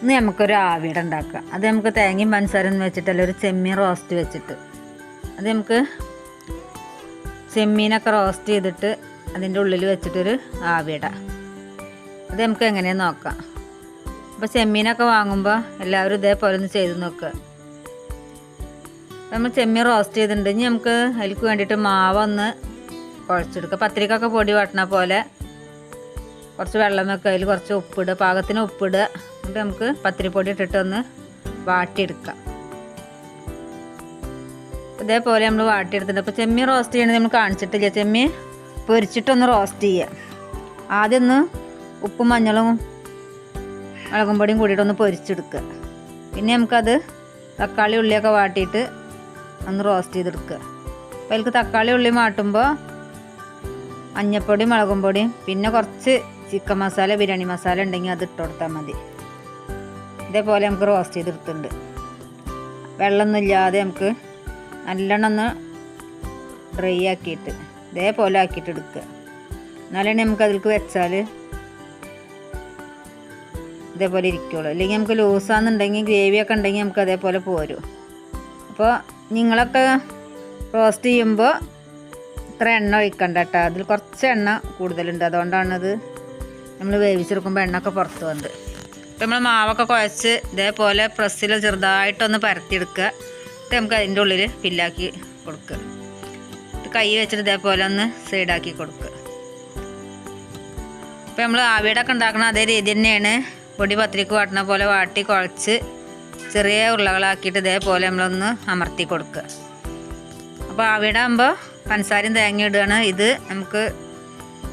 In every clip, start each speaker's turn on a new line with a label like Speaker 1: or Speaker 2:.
Speaker 1: ഇന്ന് നമുക്കൊരു ആവിയുടെ ഉണ്ടാക്കാം. അത് നമുക്ക് തേങ്ങയും പഞ്ചസാരയും വെച്ചിട്ടല്ല ഒരു ചെമ്മീൻ റോസ്റ്റ് വെച്ചിട്ട്. അത് നമുക്ക് ചെമ്മീനൊക്കെ റോസ്റ്റ് ചെയ്തിട്ട് അതിന്റെ ഉള്ളിൽ വെച്ചിട്ടൊരു ആവിയുടെ. അത് നമുക്ക് എങ്ങനെയാണ് നോക്കാം. അപ്പോൾ ചെമ്മീനൊക്കെ വാങ്ങുമ്പോൾ എല്ലാവരും ഇതേപോലെ ഒന്ന് ചെയ്ത് നോക്കുക നമ്മൾ ചെമ്മീൻ റോസ്റ്റ് ചെയ്തിട്ടുണ്ട്. ഇനി നമുക്ക് അതിലേക്ക് വേണ്ടിയിട്ട് മാവൊന്ന് കുഴച്ചെടുക്കുക പത്രിക്കൊക്കെ പൊടി വാട്ടണ പോലെ കുറച്ച് വെള്ളം വെക്കുക. അതിൽ കുറച്ച് ഉപ്പിടുക. പാകത്തിന് ഉപ്പിടുക. എന്നിട്ട് നമുക്ക് പത്തിരിപ്പൊടി ഇട്ടിട്ട് ഒന്ന് വാട്ടിയെടുക്കാം. ഇതേപോലെ നമ്മൾ വാട്ടിയെടുത്തിട്ട് അപ്പോൾ ചെമ്മീൻ റോസ്റ്റ് ചെയ്യണത് നമ്മൾ കാണിച്ചിട്ടില്ല. ചെമ്മീൻ പൊരിച്ചിട്ടൊന്ന് റോസ്റ്റ് ചെയ്യുക ആദ്യം ഒന്ന് ഉപ്പും മഞ്ഞളും മുളകും പൊടിയും കൂടിയിട്ടൊന്ന് പൊരിച്ചെടുക്കുക. പിന്നെ നമുക്കത് തക്കാളി ഉള്ളിയൊക്കെ വാട്ടിയിട്ട് ഒന്ന് റോസ്റ്റ് ചെയ്തെടുക്കുക. അപ്പോൾ അതിൽക്ക് തക്കാളി ഉള്ളി മാട്ടുമ്പോൾ മഞ്ഞപ്പൊടി മുളകും പൊടിയും പിന്നെ കുറച്ച് ചിക്കൻ മസാല ബിരിയാണി മസാല ഉണ്ടെങ്കിൽ അത് ഇട്ട് കൊടുത്താൽ മതി. ഇതേപോലെ നമുക്ക് റോസ്റ്റ് ചെയ്തെടുത്തിട്ടുണ്ട്. വെള്ളമൊന്നും ഇല്ലാതെ നമുക്ക് നല്ലോണം ഒന്ന് ഡ്രൈ ആക്കിയിട്ട് ഇതേപോലെ ആക്കിയിട്ട് എടുക്കുക. എന്നാലേ നമുക്ക് അതിലേക്ക് വെച്ചാൽ ഇതേപോലെ ഇരിക്കുള്ളൂ. അല്ലെങ്കിൽ നമുക്ക് ലൂസാണെന്നുണ്ടെങ്കിൽ ഗ്രേവിയൊക്കെ ഉണ്ടെങ്കിൽ നമുക്ക് അതേപോലെ പോരും. അപ്പോൾ നിങ്ങളൊക്കെ റോസ്റ്റ് ചെയ്യുമ്പോൾ ഇത്ര എണ്ണ ഒഴിക്കണ്ട കേട്ടോ. അതിൽ കുറച്ച് എണ്ണ കൂടുതലുണ്ട്. അതുകൊണ്ടാണത് നമ്മൾ വേവിച്ചെടുക്കുമ്പോൾ എണ്ണ ഒക്കെ പുറത്ത് വന്നത്. ഇപ്പം നമ്മൾ മാവൊക്കെ കുഴച്ച് ഇതേപോലെ പ്രസ്സിൽ ചെറുതായിട്ടൊന്ന് പരത്തിയെടുക്കുക. എന്നിട്ട് നമുക്ക് അതിന്റെ ഉള്ളിൽ ഫില്ലാക്കി കൊടുക്കുക. ഇത് കൈ വെച്ചിട്ട് ഇതേപോലെ ഒന്ന് സൈഡാക്കി കൊടുക്കുക. ഇപ്പം നമ്മൾ ആവിയുടെ ഒക്കെ ഉണ്ടാക്കുന്ന അതേ രീതി തന്നെയാണ്. പൊടി പത്രിക്ക് വാട്ടണ പോലെ വാട്ടി കുഴച്ച് ചെറിയ ഉരുളകളാക്കിയിട്ട് ഇതേപോലെ നമ്മളൊന്ന് അമർത്തി കൊടുക്കുക. അപ്പോൾ ആവിയുടെ ആകുമ്പോൾ പഞ്ചസാരയും തേങ്ങ ഇടുകയാണ്. ഇത് നമുക്ക്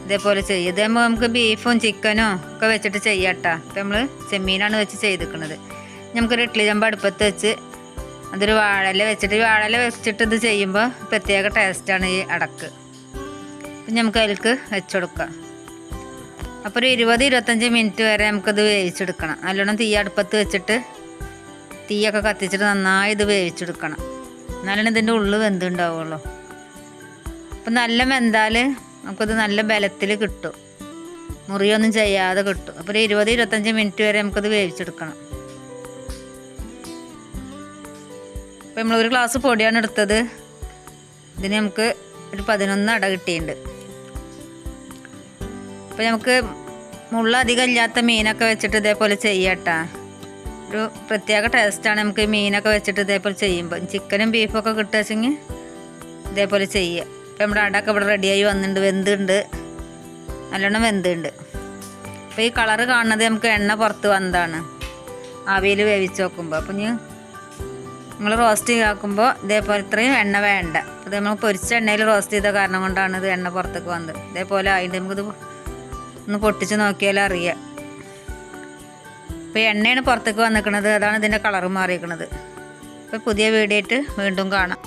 Speaker 1: ഇതേപോലെ ചെയ്യും. ഇതാകുമ്പോൾ നമുക്ക് ബീഫും ചിക്കനും ഒക്കെ വെച്ചിട്ട് ചെയ്യാട്ടോ. അപ്പം നമ്മൾ ചെമ്മീനാണ് വെച്ച് ചെയ്തിരിക്കുന്നത് നമുക്കൊരു ഇഡ്ഡലി ചമ്പ അടുപ്പത്ത് വെച്ച് അതൊരു വാഴല വെച്ചിട്ട് വാഴല വെച്ചിട്ട് ഇത് ചെയ്യുമ്പോൾ പ്രത്യേക ടേസ്റ്റാണ് ഈ അടക്ക്. അപ്പം നമുക്ക് അതിലേക്ക് വെച്ചുകൊടുക്കാം അപ്പോൾ ഒരു ഇരുപത് ഇരുപത്തഞ്ച് മിനിറ്റ് വരെ നമുക്കത് വേവിച്ചെടുക്കണം. നല്ലോണം തീ അടുപ്പത്ത് വെച്ചിട്ട് തീയൊക്കെ കത്തിച്ചിട്ട് നന്നായി ഇത് വേവിച്ചെടുക്കണം. എന്നാലാണ് ഇതിന്റെ ഉള്ളിൽ വെന്തുണ്ടാവുള്ളൂ. അപ്പം നല്ല വെന്താൽ നമുക്കത് നല്ല ബലത്തിൽ കിട്ടും. മുറിയൊന്നും ചെയ്യാതെ കിട്ടും. അപ്പോൾ ഒരു ഇരുപത് ഇരുപത്തഞ്ച് മിനിറ്റ് വരെ നമുക്കത് വേവിച്ചെടുക്കണം. അപ്പോൾ നമ്മൾ ഒരു ഗ്ലാസ് പൊടിയാണ് എടുത്തത്. ഇതിന് നമുക്ക് ഒരു പതിനൊന്ന് അട കിട്ടിയിട്ടുണ്ട്. അപ്പോൾ നമുക്ക് മുള്ള അധികം ഇല്ലാത്ത മീനൊക്കെ വെച്ചിട്ട് ഇതേപോലെ ചെയ്യാട്ടാ ഒരു പ്രത്യേക ടേസ്റ്റാണ് നമുക്ക് മീനൊക്കെ വെച്ചിട്ട് ഇതേപോലെ ചെയ്യുമ്പോൾ ചിക്കനും ബീഫൊക്കെ കിട്ടുക വെച്ചെങ്കിൽ ഇതേപോലെ ചെയ്യുക ഇപ്പം നമ്മുടെ അടക്ക ഇവിടെ റെഡിയായി വന്നിട്ടുണ്ട് വെന്തുണ്ട്. നല്ലോണം വെന്തുണ്ട്. അപ്പോൾ ഈ കളറ് കാണുന്നത് നമുക്ക് എണ്ണ പുറത്ത് വന്നതാണ്. ആവിയിൽ വേവിച്ച് നോക്കുമ്പോൾ അപ്പം ഇനി നമ്മൾ റോസ്റ്റ് ചെയ്താക്കുമ്പോൾ ഇതേപോലെ ഇത്രയും എണ്ണ വേണ്ട. ഇത് നമ്മൾ പൊരിച്ച എണ്ണയിൽ റോസ്റ്റ് ചെയ്ത കാരണം കൊണ്ടാണ് ഇത് എണ്ണ പുറത്തേക്ക് വന്നത്. ഇതേപോലെ ആയിട്ട് നമുക്കിത് ഒന്ന് പൊട്ടിച്ച് നോക്കിയാലും അറിയാം. ഇപ്പോൾ എണ്ണയാണ് പുറത്തേക്ക് വന്നിരിക്കുന്നത്. അതാണ് ഇതിന്റെ കളറ് മാറിയിരിക്കുന്നത്. അപ്പോൾ പുതിയ വീഡിയോ ആയിട്ട് വീണ്ടും കാണാം.